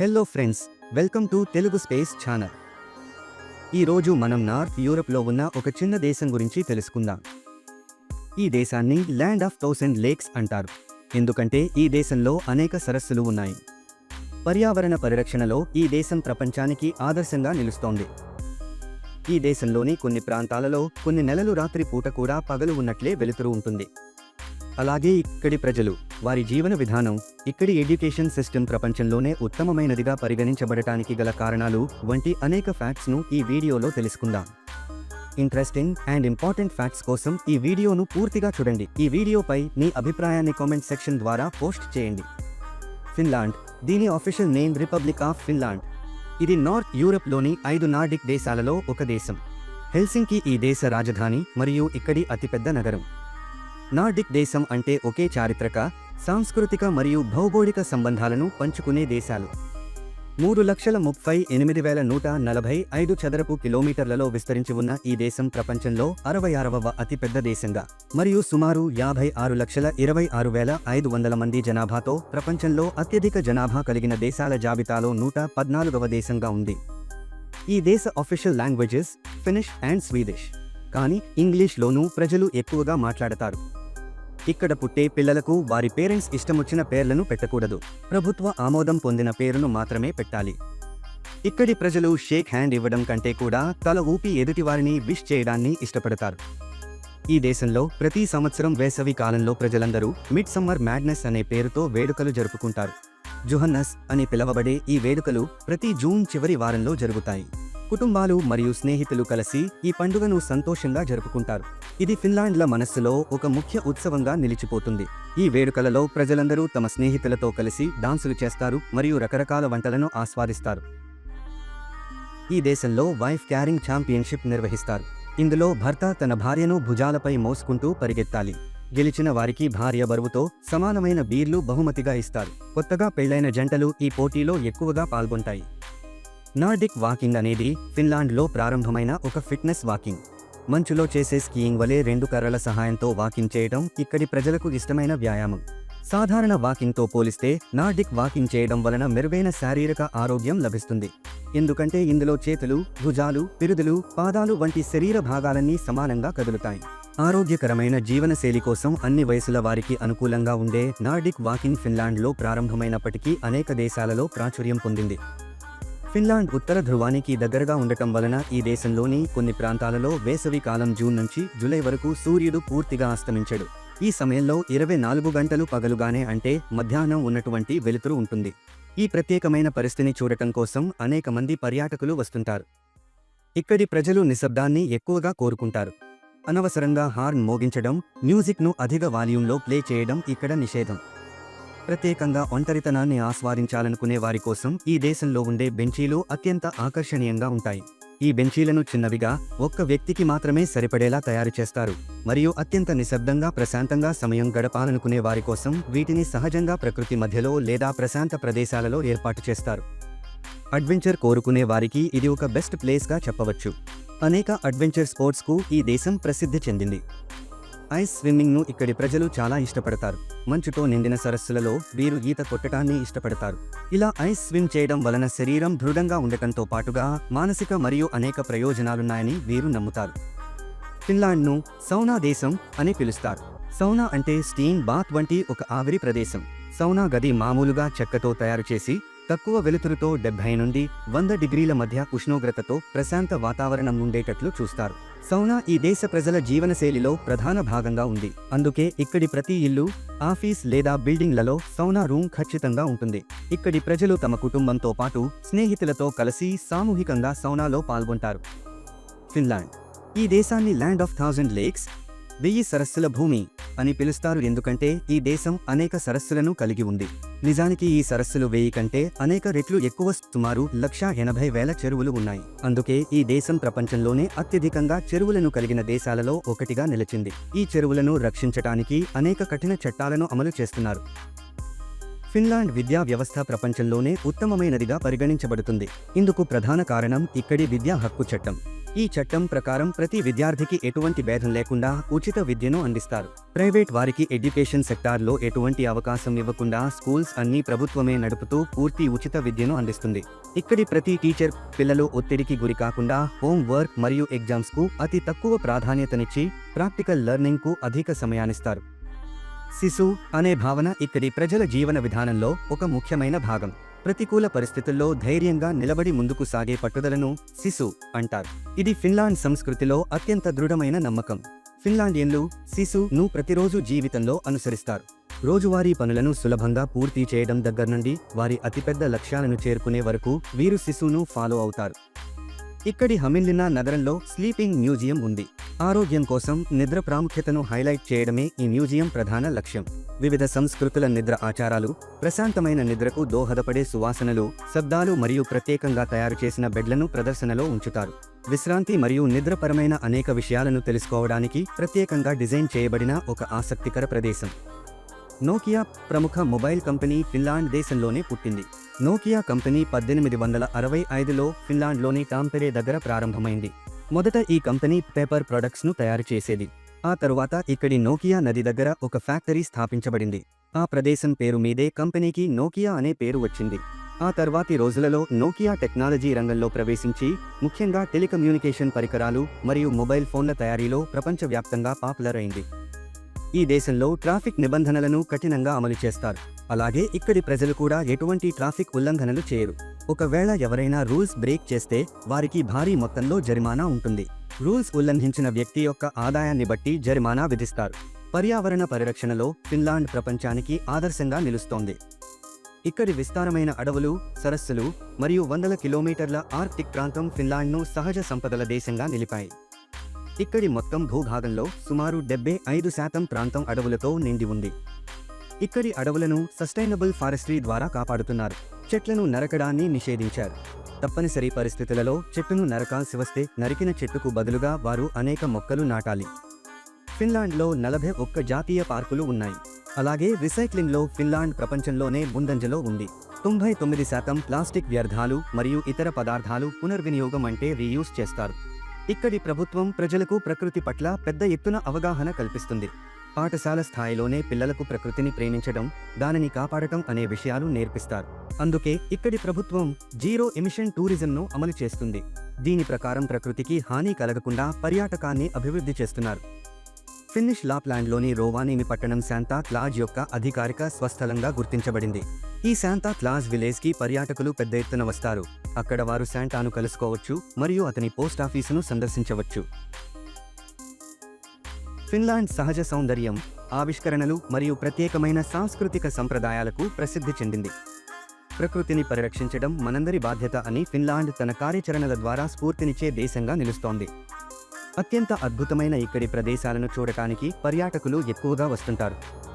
Hello friends welcome to Telugu space channel ఈరోజు మనం north యూరప్లో ఉన్న ఒక చిన్న దేశం గురించి తెలుసుకుందాం. ఈ దేశాన్ని ల్యాండ్ ఆఫ్ థౌసండ్ లేక్స్ అంటారు. ఎందుకంటే ఈ దేశంలో అనేక సరస్సులు ఉన్నాయి. పర్యావరణ పరిరక్షణలో ఈ దేశం ప్రపంచానికి ఆదర్శంగా నిలుస్తోంది. ఈ దేశంలోని కొన్ని ప్రాంతాలలో కొన్ని నెలలు రాత్రి పూట కూడా పగలు ఉన్నట్లే వెలుతురు ఉంటుంది. అలాగే ఇక్కడి ప్రజలు వారి జీవన విధానం ఇక్కడి ఎడ్యుకేషన్ సిస్టమ్ ప్రపంచంలోనే ఉత్తమమైనదిగా పరిగణించబడటానికి గల కారణాలు వంటి అనేక ఫ్యాక్ట్స్ను ఈ వీడియోలో తెలుసుకుందాం. ఇంట్రెస్టింగ్ అండ్ ఇంపార్టెంట్ ఫ్యాక్ట్స్ కోసం ఈ వీడియోను పూర్తిగా చూడండి. ఈ వీడియోపై మీ అభిప్రాయాన్ని కామెంట్ సెక్షన్ ద్వారా పోస్ట్ చేయండి. ఫిన్లాండ్. దీని official name republic of Finland. ఇది నార్త్ యూరప్లోని ఐదు నార్డిక్ దేశాలలో ఒక దేశం. హెల్సింకి ఈ దేశ రాజధాని మరియు ఇక్కడి అతిపెద్ద నగరం. నార్డిక్ దేశం అంటే ఒకే చారిత్రక సాంస్కృతిక మరియు భౌగోళిక సంబంధాలను పంచుకునే దేశాలు. మూడు లక్షల ముప్పై ఎనిమిది వేల నూట నలభై ఐదు చదరపు కిలోమీటర్లలో విస్తరించి ఉన్న ఈ దేశం ప్రపంచంలో అరవై ఆరవ అతిపెద్ద దేశంగా మరియు సుమారు యాభై ఆరు లక్షల ఇరవై ఆరు వేల ఐదు వందల మంది జనాభాతో ప్రపంచంలో అత్యధిక జనాభా కలిగిన దేశాల జాబితాలో నూట పద్నాలుగవ దేశంగా ఉంది. ఈ దేశ official languages Finnish and Swedish కానీ ఇంగ్లీష్లోనూ ప్రజలు ఎక్కువగా మాట్లాడతారు. ఇక్కడ పుట్టే పిల్లలకు వారి పేరెంట్స్ ఇష్టమొచ్చిన పేర్లను పెట్టకూడదు. ప్రభుత్వ ఆమోదం పొందిన పేరును మాత్రమే పెట్టాలి. ఇక్కడి ప్రజలు షేక్ హ్యాండ్ ఇవ్వడం కంటే కూడా తల ఊపి ఎదుటివారిని విష్ చేయడాన్ని ఇష్టపడతారు. ఈ దేశంలో ప్రతి సంవత్సరం వేసవి కాలంలో ప్రజలందరూ మిడ్ సమ్మర్ మ్యాడ్నెస్ అనే పేరుతో వేడుకలు జరుపుకుంటారు. జుహన్నస్ అని పిలవబడే ఈ వేడుకలు ప్రతి జూన్ చివరి వారంలో జరుగుతాయి. కుటుంబాలు మరియు స్నేహితులు కలిసి ఈ పండుగను సంతోషంగా జరుపుకుంటారు. ఇది ఫిన్లాండ్ల మనస్సులో ఒక ముఖ్య ఉత్సవంగా నిలిచిపోతుంది. ఈ వేడుకలలో ప్రజలందరూ తమ స్నేహితులతో కలిసి డాన్సులు చేస్తారు మరియు రకరకాల వంటలను ఆస్వాదిస్తారు. ఈ దేశంలో వైఫ్ క్యారింగ్ ఛాంపియన్షిప్ నిర్వహిస్తారు. ఇందులో భర్త తన భార్యను భుజాలపై మోసుకుంటూ పరిగెత్తాలి. గెలిచిన వారికి భార్య బరువుతో సమానమైన బీర్లు బహుమతిగా ఇస్తారు. కొత్తగా పెళ్ళైన జంటలు ఈ పోటీలో ఎక్కువగా పాల్గొంటాయి. నార్డిక్ వాకింగ్ అనేది ఫిన్లాండ్లో ప్రారంభమైన ఒక ఫిట్నెస్ వాకింగ్. మంచులో చేసే స్కీయింగ్ వలె రెండు కర్రల సహాయంతో వాకింగ్ చేయడం ఇక్కడి ప్రజలకు ఇష్టమైన వ్యాయామం. సాధారణ వాకింగ్తో పోలిస్తే నార్డిక్ వాకింగ్ చేయడం వలన మెరుగైన శారీరక ఆరోగ్యం లభిస్తుంది. ఎందుకంటే ఇందులో చేతులు భుజాలు పిరుదులు పాదాలు వంటి శరీర భాగాలన్నీ సమానంగా కదులుతాయి. ఆరోగ్యకరమైన జీవనశైలి కోసం అన్ని వయసుల వారికి అనుకూలంగా ఉండే నార్డిక్ వాకింగ్ ఫిన్లాండ్లో ప్రారంభమైనప్పటికీ అనేక దేశాలలో ప్రాచుర్యం పొందింది. ఫిన్లాండ్ ఉత్తర ధ్రువానికి దగ్గరగా ఉండటం వలన ఈ దేశంలోని కొన్ని ప్రాంతాలలో వేసవి కాలం జూన్ నుంచి జూలై వరకు సూర్యుడు పూర్తిగా అస్తమించడు. ఈ సమయంలో ఇరవై నాలుగు గంటలు పగలుగానే అంటే మధ్యాహ్నం ఉన్నటువంటి వెలుతురు ఉంటుంది. ఈ ప్రత్యేకమైన పరిస్థితిని చూడటం కోసం అనేక మంది పర్యాటకులు వస్తుంటారు. ఇక్కడి ప్రజలు నిశ్శబ్దాన్ని ఎక్కువగా కోరుకుంటారు. అనవసరంగా హార్న్ మోగించడం మ్యూజిక్ను అధిక వాల్యూంలో ప్లే చేయడం ఇక్కడ నిషేధం. ప్రత్యేకంగా ఒంటరితనాన్ని ఆస్వాదించాలనుకునే వారి కోసం ఈ దేశంలో ఉండే బెంచీలు అత్యంత ఆకర్షణీయంగా ఉంటాయి. ఈ బెంచీలను చిన్నవిగా ఒక్క వ్యక్తికి మాత్రమే సరిపడేలా తయారు చేస్తారు మరియు అత్యంత నిశ్శబ్దంగా ప్రశాంతంగా సమయం గడపాలనుకునే వారి కోసం వీటిని సహజంగా ప్రకృతి మధ్యలో లేదా ప్రశాంత ప్రదేశాలలో ఏర్పాటు చేస్తారు. అడ్వెంచర్ కోరుకునే వారికి ఇది ఒక బెస్ట్ ప్లేస్గా చెప్పవచ్చు. అనేక అడ్వెంచర్ స్పోర్ట్స్కు ఈ దేశం ప్రసిద్ధి చెందింది. ఐస్ స్విమ్మింగ్ను ఇక్కడి ప్రజలు చాలా ఇష్టపడతారు. మంచుతో నిండిన సరస్సులలో వీరు ఈత కొట్టడాన్ని ఇష్టపడతారు. ఇలా ఐస్ స్విమ్ చేయడం వలన శరీరం దృఢంగా ఉండటంతో పాటుగా మానసిక మరియు అనేక ప్రయోజనాలున్నాయని వీరు నమ్ముతారు. ఫిన్లాండ్ను సౌనా దేశం అని పిలుస్తారు. సౌనా అంటే స్టీమ్ బాత్ వంటి ఒక ఆవిరి ప్రదేశం. సౌనా గది మామూలుగా చెక్కతో తయారు చేసి తక్కువ వెలుతురుతో డెబ్బై నుండి వంద డిగ్రీల మధ్య ఉష్ణోగ్రతతో ప్రశాంత వాతావరణం ఉండేటట్లు చూస్తారు. సౌనా ఈ దేశ ప్రజల జీవనశైలిలో ప్రధాన భాగంగా ఉంది. అందుకే ఇక్కడి ప్రతి ఇల్లు ఆఫీస్ లేదా బిల్డింగ్లలో సౌనా రూమ్ ఖచ్చితంగా ఉంటుంది. ఇక్కడి ప్రజలు తమ కుటుంబంతో పాటు స్నేహితులతో కలిసి సామూహికంగా సౌనాలో పాల్గొంటారు. ఫిన్లాండ్. ఈ దేశాన్ని ల్యాండ్ ఆఫ్ థౌజండ్ లేక్స్ వెయ్యి సరస్సుల భూమి అని పిలుస్తారు. ఎందుకంటే ఈ దేశం అనేక సరస్సులను కలిగి ఉంది. నిజానికి ఈ సరస్సులు వెయ్యి కంటే అనేక రెట్లు ఎక్కువ సుమారు లక్ష ఎనభై వేల చెరువులు ఉన్నాయి. అందుకే ఈ దేశం ప్రపంచంలోనే అత్యధికంగా చెరువులను కలిగిన దేశాలలో ఒకటిగా నిలిచింది. ఈ చెరువులను రక్షించటానికి అనేక కఠిన చట్టాలను అమలు చేస్తున్నారు. ఫిన్లాండ్ విద్యా వ్యవస్థ ప్రపంచంలోనే ఉత్తమమైనదిగా పరిగణించబడుతుంది. ఇందుకు ప్రధాన కారణం ఇక్కడి విద్యా హక్కు చట్టం. ఈ చట్టం ప్రకారం ప్రతి విద్యార్థికి ఎటువంటి భేదం లేకుండా ఉచిత విద్యను అందిస్తారు. ప్రైవేట్ వారికి ఎడ్యుకేషన్ సెక్టార్లో ఎటువంటి అవకాశం ఇవ్వకుండా స్కూల్స్ అన్ని ప్రభుత్వమే నడుపుతూ పూర్తి ఉచిత విద్యను అందిస్తుంది. ఇక్కడి ప్రతి టీచర్ పిల్లలు ఒత్తిడికి గురి కాకుండా హోమ్ వర్క్ మరియు ఎగ్జామ్స్కు అతి తక్కువ ప్రాధాన్యతనిచ్చి ప్రాక్టికల్ లెర్నింగ్కు అధిక సమయాన్నిస్తారు. శిశు అనే భావన ఇక్కడి ప్రజల జీవన విధానంలో ఒక ముఖ్యమైన భాగం. ప్రతికూల పరిస్థితుల్లో ధైర్యంగా నిలబడి ముందుకు సాగే పట్టుదలను శిశు అంటారు. ఇది ఫిన్లాండ్ సంస్కృతిలో అత్యంత దృఢమైన నమ్మకం. ఫిన్లాండియన్లు శిశును ప్రతిరోజు జీవితంలో అనుసరిస్తారు. రోజువారీ పనులను సులభంగా పూర్తి చేయడం దగ్గర నుండి వారి అతిపెద్ద లక్ష్యాలను చేరుకునే వరకు వీరు శిశువును ఫాలో అవుతారు. ఇక్కడి హమిల్లినా నగరంలో స్లీపింగ్ మ్యూజియం ఉంది. ఆరోగ్యం కోసం నిద్ర ప్రాముఖ్యతను హైలైట్ చేయడమే ఈ మ్యూజియం ప్రధాన లక్ష్యం. వివిధ సంస్కృతుల నిద్ర ఆచారాలు ప్రశాంతమైన నిద్రకు దోహదపడే సువాసనలు శబ్దాలు మరియు ప్రత్యేకంగా తయారు చేసిన బెడ్లను ప్రదర్శనలో ఉంచుతారు. విశ్రాంతి మరియు నిద్రపరమైన అనేక విషయాలను తెలుసుకోవడానికి ప్రత్యేకంగా డిజైన్ చేయబడిన ఒక ఆసక్తికర ప్రదేశం. నోకియా ప్రముఖ మొబైల్ కంపెనీ ఫిన్లాండ్ దేశంలోనే పుట్టింది. నోకియా కంపెనీ పద్దెనిమిది వందల అరవై ఐదులో ఫిన్లాండ్లోని టాంపెరే దగ్గర ప్రారంభమైంది. మొదట ఈ కంపెనీ పేపర్ ప్రొడక్ట్స్ను తయారు చేసేది. ఆ తరువాత ఇక్కడి నోకియా నది దగ్గర ఒక ఫ్యాక్టరీ స్థాపించబడింది. ఆ ప్రదేశం పేరు మీదే కంపెనీకి నోకియా అనే పేరు వచ్చింది. ఆ తర్వాతి రోజులలో నోకియా టెక్నాలజీ రంగంలో ప్రవేశించి ముఖ్యంగా టెలికమ్యూనికేషన్ పరికరాలు మరియు మొబైల్ ఫోన్ల తయారీలో ప్రపంచవ్యాప్తంగా పాపులర్ అయింది. ఈ దేశంలో ట్రాఫిక్ నిబంధనలను కఠినంగా అమలు చేస్తారు. అలాగే ఇక్కడి ప్రజలు కూడా ఎటువంటి ట్రాఫిక్ ఉల్లంఘనలు చేయరు. ఒకవేళ ఎవరైనా రూల్స్ బ్రేక్ చేస్తే వారికి భారీ మొత్తంలో జరిమానా ఉంటుంది. రూల్స్ ఉల్లంఘించిన వ్యక్తి యొక్క ఆదాయాన్ని బట్టి జరిమానా విధిస్తారు. పర్యావరణ పరిరక్షణలో ఫిన్లాండ్ ప్రపంచానికి ఆదర్శంగా నిలుస్తోంది. ఇక్కడి విస్తారమైన అడవులు సరస్సులు మరియు వందల కిలోమీటర్ల ఆర్క్టిక్ ప్రాంతం ఫిన్లాండ్ను సహజ సంపదల దేశంగా నిలిపాయి. ఇక్కడి మొత్తం భూభాగంలో సుమారు డెబ్బై ఐదు శాతం ప్రాంతం అడవులతో నిండి ఉంది. ఇక్కడి అడవులను సస్టైనబుల్ ఫారెస్ట్రీ ద్వారా కాపాడుతున్నారు. చెట్లను నరకడాన్ని నిషేధించారు. తప్పనిసరి పరిస్థితులలో చెట్టును నరకాల్సి వస్తే నరికిన చెట్టుకు బదులుగా వారు అనేక మొక్కలు నాటాలి. ఫిన్లాండ్లో నలభై ఒక్క జాతీయ పార్కులు ఉన్నాయి. అలాగే రీసైక్లింగ్లో ఫిన్లాండ్ ప్రపంచంలోనే ముందంజలో ఉంది. తొంభై తొమ్మిది శాతం ప్లాస్టిక్ వ్యర్థాలు మరియు ఇతర పదార్థాలు పునర్వినియోగం అంటే రీయూస్ చేస్తారు. ఇక్కడి ప్రభుత్వం ప్రజలకు ప్రకృతి పట్ల పెద్ద ఎత్తున అవగాహన కల్పిస్తుంది. పాఠశాల స్థాయిలోనే పిల్లలకు ప్రకృతిని ప్రేమించడం దానిని కాపాడటం అనే విషయాలు నేర్పిస్తారు. అందుకే ఇక్కడి ప్రభుత్వం జీరో ఎమిషన్ టూరిజంను అమలు చేస్తుంది. దీని ప్రకారం ప్రకృతికి హాని కలగకుండా పర్యాటకాన్ని అభివృద్ధి చేస్తున్నారు. ఫిన్నిష్ లాప్లాండ్లోని రోవానేమి పట్టణం శాంతా క్లాజ్ యొక్క అధికారిక స్వస్థలంగా గుర్తించబడింది. ఈ శాంతా క్లాజ్ విలేజ్కి పర్యాటకులు పెద్ద ఎత్తున వస్తారు. అక్కడ వారు శాంటాను కలుసుకోవచ్చు మరియు అతని పోస్ట్ ఆఫీసును సందర్శించవచ్చు. ఫిన్లాండ్ సహజ సౌందర్యం ఆవిష్కరణలు మరియు ప్రత్యేకమైన సాంస్కృతిక సంప్రదాయాలకు ప్రసిద్ధి చెందింది. ప్రకృతిని పరిరక్షించడం మనందరి బాధ్యత అని ఫిన్లాండ్ తన కార్యాచరణల ద్వారా స్ఫూర్తినిచ్చే దేశంగా నిలుస్తోంది. అత్యంత అద్భుతమైన ఇక్కడి ప్రదేశాలను చూడటానికి పర్యాటకులు ఎక్కువగా వస్తుంటారు.